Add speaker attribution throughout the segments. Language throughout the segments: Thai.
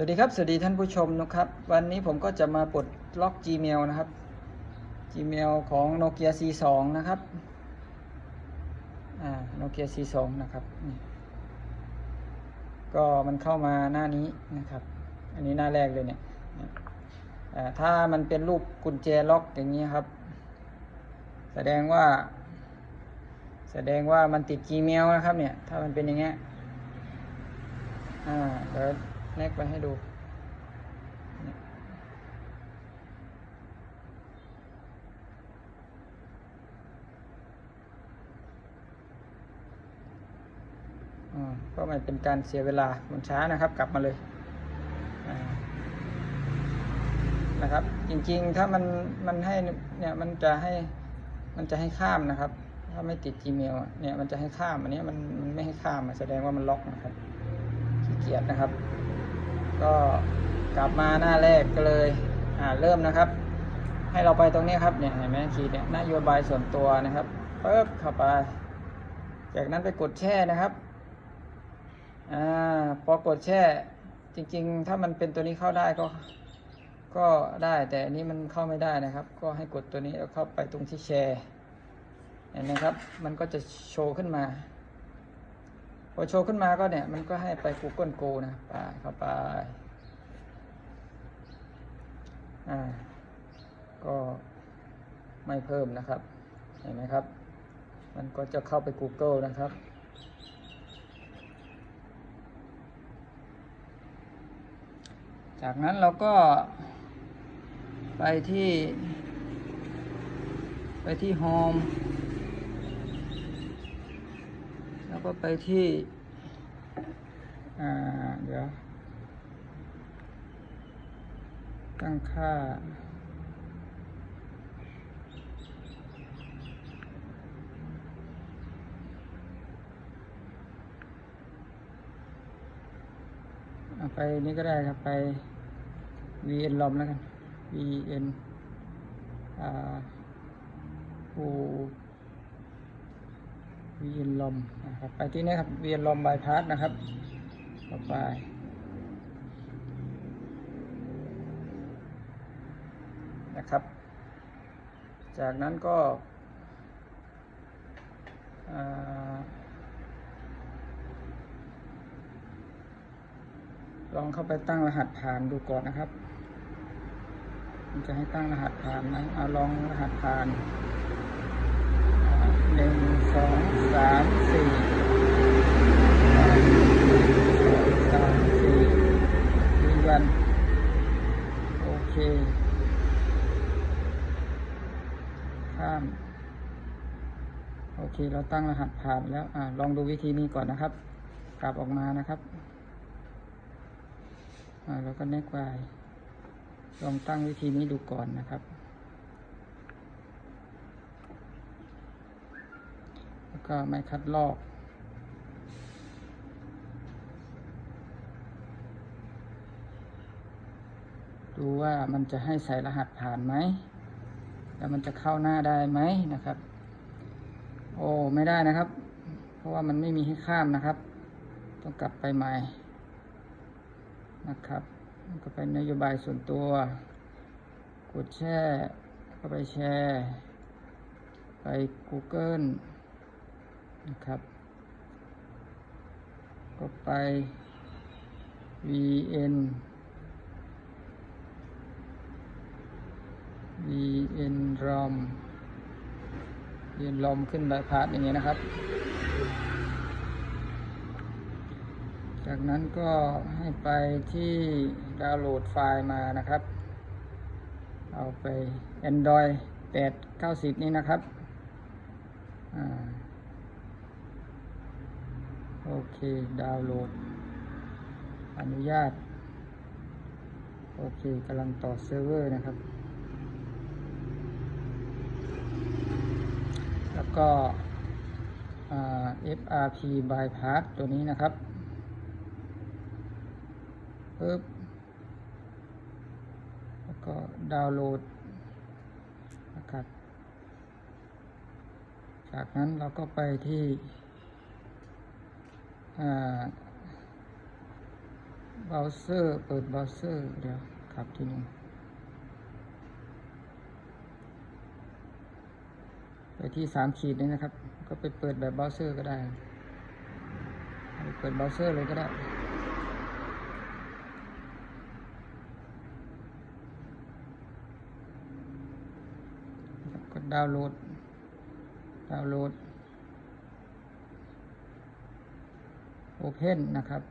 Speaker 1: วัสดีครับสวัสดีท่านผู้ชมนะครับ วันนี้ผมก็จะมาปลดล็อก Gmail นะครับ Gmail ของ Nokia C2 นะครับอ่า Nokia C2 นะครับก็มันเข้ามาหน้านี้นะครับ อันนี้หน้าแรกเลยเนี่ยอ่าถ้ามันเป็นรูปกุญแจล็อกอย่างนี้ครับ แสดงว่า แสดงว่ามันติด Gmail นะครับเนี่ย ถ้ามันเป็นอย่างเงี้ยอ่าเดี๋ยว แนกไปให้ดูเนี่ยอ่าก็ไม่เป็นการเสียเวลา มันช้านะครับ กลับมาเลย นะครับ จริงๆ ถ้ามัน มันให้ เนี่ย มันจะให้ มันจะให้ข้ามนะครับ ถ้าไม่ติด Gmail เนี่ย มันจะให้ข้าม อันนี้มันมันไม่ให้ข้าม แสดงว่ามันล็อกนะครับขี้เกียจนะครับ ก็กลับมาหน้าแรกก็เลยอ่าเริ่มนะครับ ให้เราไปตรงนี้ครับเนี่ยเห็นไหมขีดเนี่ยนโยบายส่วนตัวนะครับปึ๊บเข้าไป จากนั้นไปกดแช่นะครับอ่าพอกดแช่จริงๆ ถ้ามันเป็นตัวนี้เข้าได้ก็ก็ได้แต่อันนี้มันเข้าไม่ได้นะครับ ก็ให้กดตัวนี้แล้วเข้าไปตรงที่แชร์เห็นไหมครับ มันก็จะโชว์ขึ้นมา พอโชว์ขึ้นมาก็เนี่ย มันก็ให้ไป Google Go นะไปเข้าไปอ่าก็ไม่เพิ่มนะครับ เห็นไหมครับ มันก็จะเข้าไป Google นะครับจากนั้นเราก็ไปที่ ไปที่ Home แล้วก็ไปที่เดี๋ยว ตั้งค่า ไปนี่ก็ได้ครับ ไป vn ลอมแล้วกัน vn อ่าโอ เวียนลมนะครับไปที่นี่ครับเวียนลมบายพาสนะครับต่อไปนะครับ จากนั้นก็ลองเข้าไปตั้งรหัสผ่านดูก่อนนะครับ มันจะให้ตั้งรหัสผ่านไหมเอาลองรหัสผ่าน หนึ่งสองสามสี่สามสี่ยืนยันโอเค ข้าม โอ เคเราตั้งรหัสผ่านแล้วอลองดูวิธีนี้ก่อนนะครับ กลับออกมานะครับอ่าเราก็แนกไวลองตั้งวิธีนี้ดูก่อนนะครับ แล้วก็ไม่คัดลอกดูว่ามันจะให้ใส่รหัสผ่านไหม แล้วมันจะเข้าหน้าได้ไหมนะครับ โอ้ไม่ได้นะครับ เพราะว่ามันไม่มีให้ข้ามนะครับ ต้องกลับไปใหม่นะครับก็เป็นนโยบายส่วนตัว กดแช่ก็ไปแชร์ ไป Google นะครับ ก็ไป vn vn rom vn rom ขึ้นบพาสอย่างนี้นะครับ จากนั้นก็ให้ไปที่ดาวน์โหลดไฟล์มานะครับ เอาไป Android 8 90 นี่นะครับอโอเค ดาวน์โหลด อนุญาต โอเคกำลังต่อเซิร์ฟเวอร์นะครับ แล้ว ก็ FRP bypass ตัวนี้นะครับปึ๊บแล้วก็ดาวน์โหลดนะครับ จากนั้นเราก็ไปที่เบราว์เซอร์ เปิดเบราว์เซอร์ เดี๋ยวครับทีหนึง ไปที่สามขีดนี้นะครับ ก็ไปเปิดแบบเบราว์เซอร์ก็ได้ไปเปิดเบราว์เซอร์เลยก็ได้ก็ดาวน์โหลด ดาวน์โหลด Open นะครับ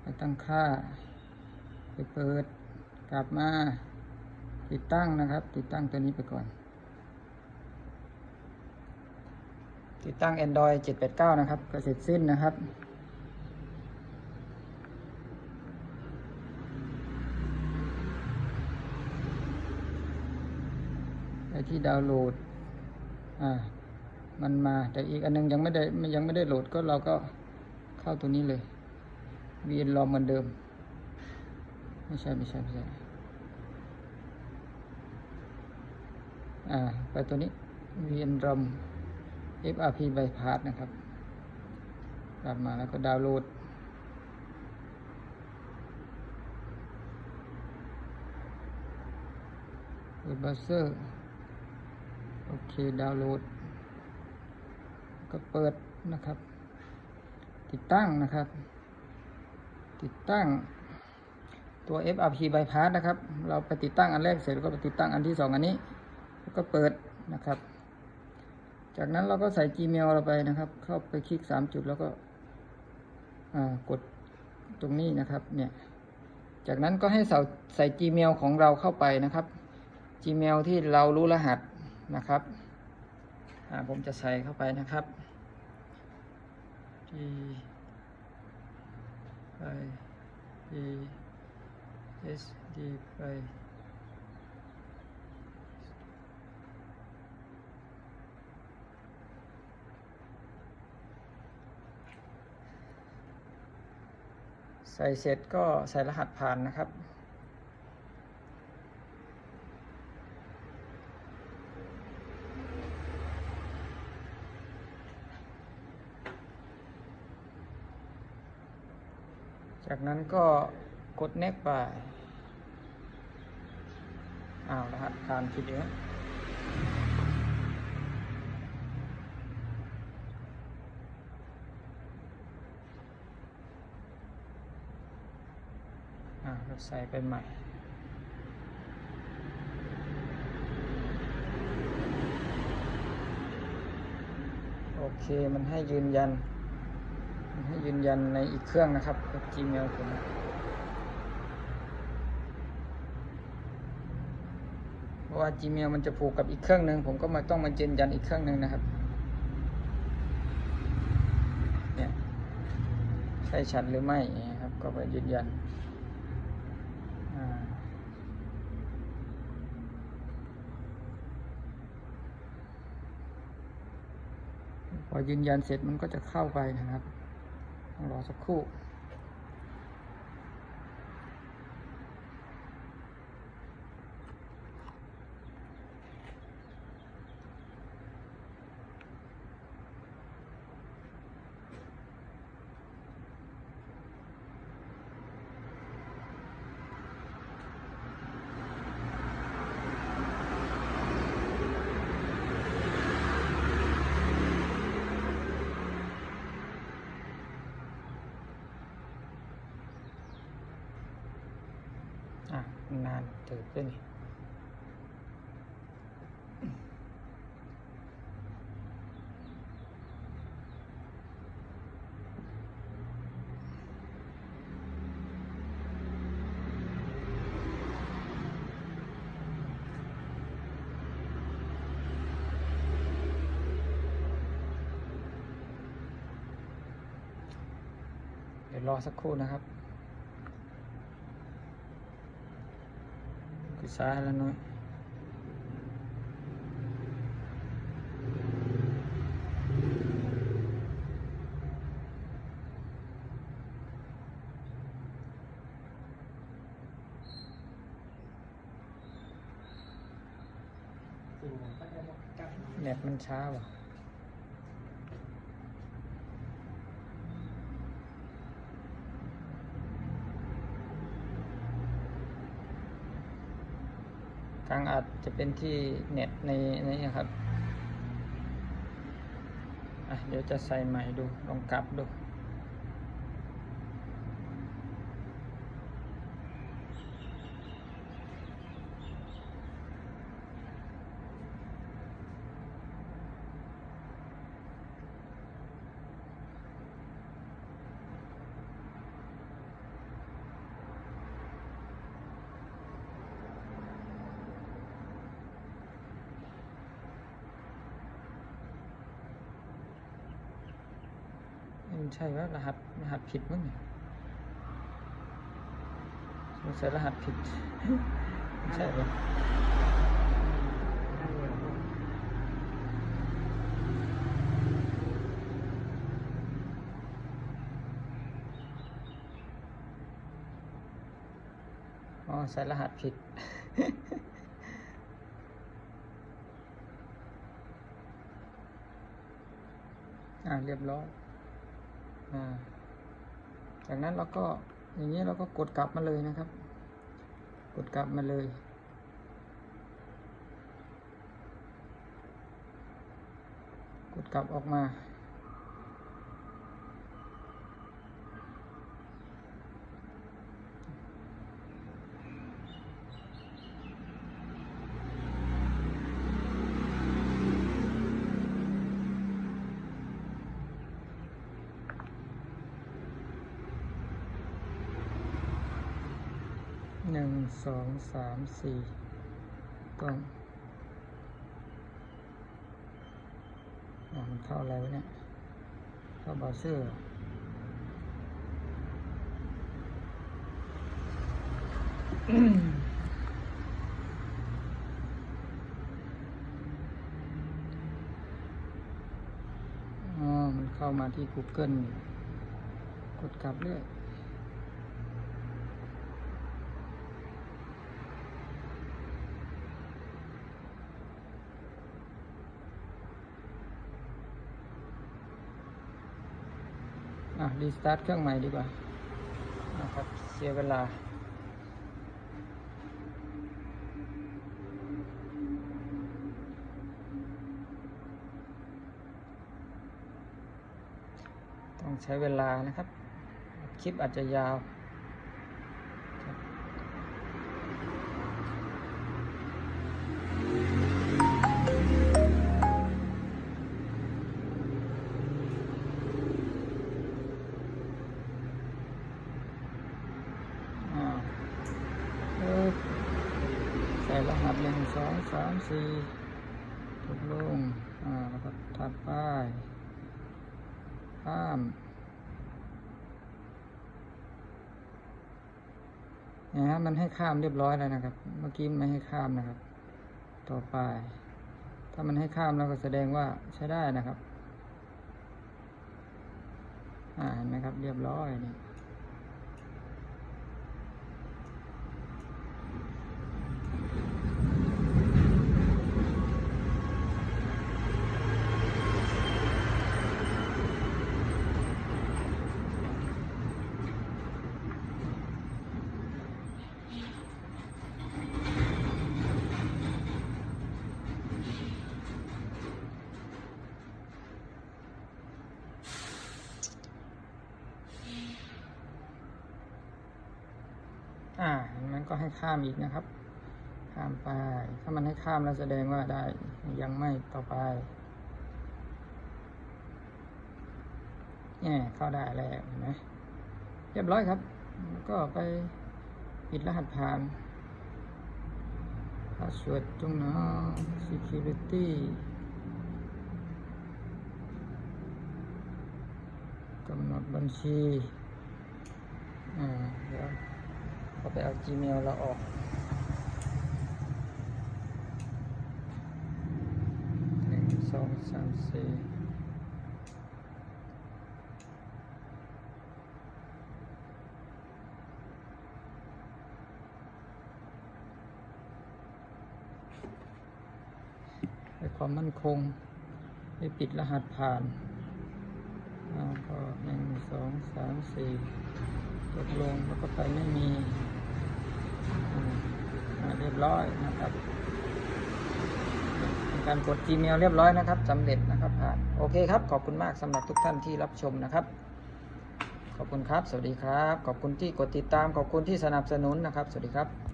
Speaker 1: ไปตั้งค่า ไปเปิด กลับมา ติดตั้งนะครับ ติดตั้งตัวนี้ไปก่อน ติดตั้ง Android 789 นะครับ ก็เสร็จสิ้นนะครับ ไปที่ดาวน์โหลด อ่า มันมา แต่อีกอันนึงยังไม่ได้ยังไม่ได้โหลดก็เราก็เข้าตัวนี้เลย VN รอมเหมือนเดิม ไม่ใช่ไม่ใช่ไม่ใช่ อ่า ไปตัวนี้ VN ROM FRP bypass นะครับ กลับมาแล้วก็ดาวน์โหลดเปิดเบราว์เซอร์ โอเค ดาวน์โหลด ก็เปิดนะครับ ติดตั้งนะครับ ติดตั้งตัว FRP bypass นะครับ เราไปติดตั้งอันแรกเสร็จแล้วก็ไปติดตั้งอันที่สองอันนี้ แล้วก็เปิดนะครับ จากนั้นเราก็ใส่ Gmail เราไปนะครับ เข้าไปคลิกสามจุดแล้วก็กดตรงนี้นะครับ เนี่ย จากนั้นก็ให้ใส่ใส่ Gmail ของเราเข้าไปนะครับ Gmail ที่เรารู้รหัสนะครับผมจะใส่เข้าไปนะครับ G I E S D ไป ใส่เสร็จก็ใส่รหัสผ่านนะครับ จากนั้นก็กด next ไปอ้าวรหัสผ่านทีเดียวอ่า เราใส่ไปใหม่โอเคมันให้ยืนยันให้ยืนยันในอีกเครื่องนะครับกับ Gmail ผมเพราะว่า Gmail มันจะผูกกับอีกเครื่องหนึ่งผมก็มาต้องมายืนยันอีกเครื่องหนึ่งนะครับเนี่ยใช่ฉันหรือไม่ครับก็ไปยืนยันอ่า พอยืนยันเสร็จมันก็จะเข้าไปนะครับต้องรอสักครู่ อะ นานถือขึ้นเดี๋ยวรอสักครู่นะครับ คือ ซ้ายแล้วเนาะเน็ตมันช้าว่ะ กลางอัดจะเป็นที่เน็ตในนี้ครับ เดี๋ยวจะใส่ใหม่ดู ลองกลับดู มันใช่ว่ารหัสรหัสผิดมั้งเนี่ยสงสัยรหัสผิดไม่ใช่ปะอ๋อใส่รหัสผิดอ่าเรียบร้อยอ่า จากนั้นเราก็อย่างนี้เราก็กดกลับมาเลยนะครับ กดกลับมาเลย กดกลับออกมา หนึ่งสองสามสี่กล้องอ่ามันเข้าอะไรวะเนี่ย เข้าเบราว์เซอร์ออ๋อ มันเข้ามาที่ Google กดกลับเรื่อย อะรีสตาร์ทเครื่องใหม่ดีกว่านะครับเสียเวลาต้องใช้เวลานะครับ คลิปอาจจะยาว หัสหนึ่งสองสามสี่ถูกลง อ่าแล้วก็ถัดไปข้ามเนี่ยฮะมันให้ข้ามเรียบร้อยแล้วนะครับ เมื่อกี้มันไม่ให้ข้ามนะครับ ต่อไป ถ้ามันให้ข้ามแล้วก็แสดงว่าใช้ได้นะครับ อ่าเห็นไหมครับ เรียบร้อยนี่ อ่า มัน ก็ให้ข้ามอีกนะครับ ข้ามไป ถ้ามันให้ข้ามแล้วแสดงว่าได้ ยังไม่ต่อไปเนี่ยเข้าได้แล้วเห็นไหมเรียบร้อยครับ ก็ไปปิดรหัสผ่าน password ตรงนั้น security กำหนดบัญชีอ่าเดี๋ยว ก็ไปเอา Gmail เราออก หนึ่งสองสามสี่ให้ความมั่นคงให้ปิดรหัสผ่านแล้วก็หนึ่งสองสามสี่ตกลงแล้วก็ไปไม่มี เรียบร้อยนะครับการกด Gmail เรียบร้อยนะครับสำเร็จนะครับผ่านโอเคครับ ขอบคุณมากสำหรับทุกท่านที่รับชมนะครับ ขอบคุณครับ สวัสดีครับ ขอบคุณที่กดติดตาม ขอบคุณที่สนับสนุนนะครับ สวัสดีครับ